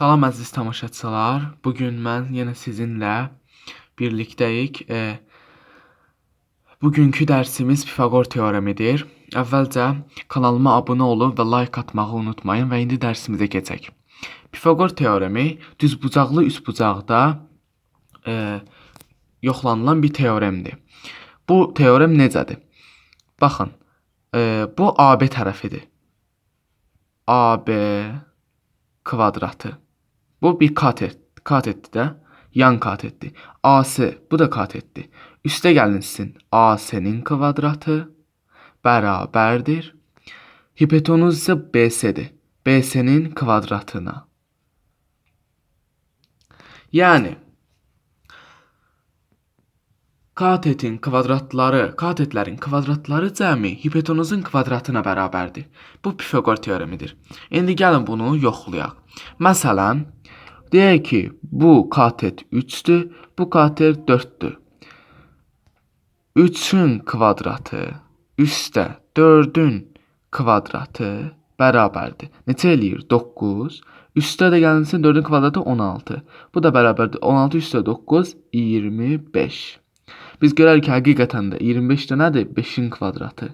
Salam əziz tamaşaçılar. Bugün mən yenə sizinlə birlikdəyik. E, bugünkü dərsimiz Pifaqor teoremidir. Əvvəlcə kanalıma abunə olun və like atmağı unutmayın və indi dərsimizə keçək. Pifaqor teoremi düzbucaqlı üçbucaqda e, yoxlanılan bir teoremdir. Bu teorem necədir? Baxın, e, bu AB tərəfidir. AB kvadratı. Bu bir katet. Katetdir də. Yan katetdir. AC bu da katetdir. Üstə gəlinsin. AC-nin kvadratı bərabərdir. Hipotenuz isə BC-dir. BC-nin kvadratına. Yəni katetin kvadratları, katetlərin kvadratları cəmi hipotenuzun kvadratına bərabərdir. Bu Pifaqor teoremidir. İndi gəlin bunu yoxlayaq. Məsələn, deyək ki, bu katet 3-dür, bu katet 4-dür. 3-ün kvadratı üstə 4-ün kvadratı bərabərdir. Neçə eləyir? 9. Üstə də gəlinsin 4-ün kvadratı 16. Bu da bərabərdir. 16 üstə 9 25. Biz görərik ki, həqiqətən də 25 də nədir? 5-in kvadratı.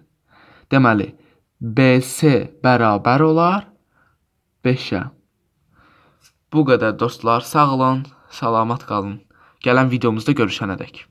Deməli, BC bərabər olar 5-ə. Bu qədər dostlar. Sağ olun, salamat qalın. Gələn videomuzda görüşənədək.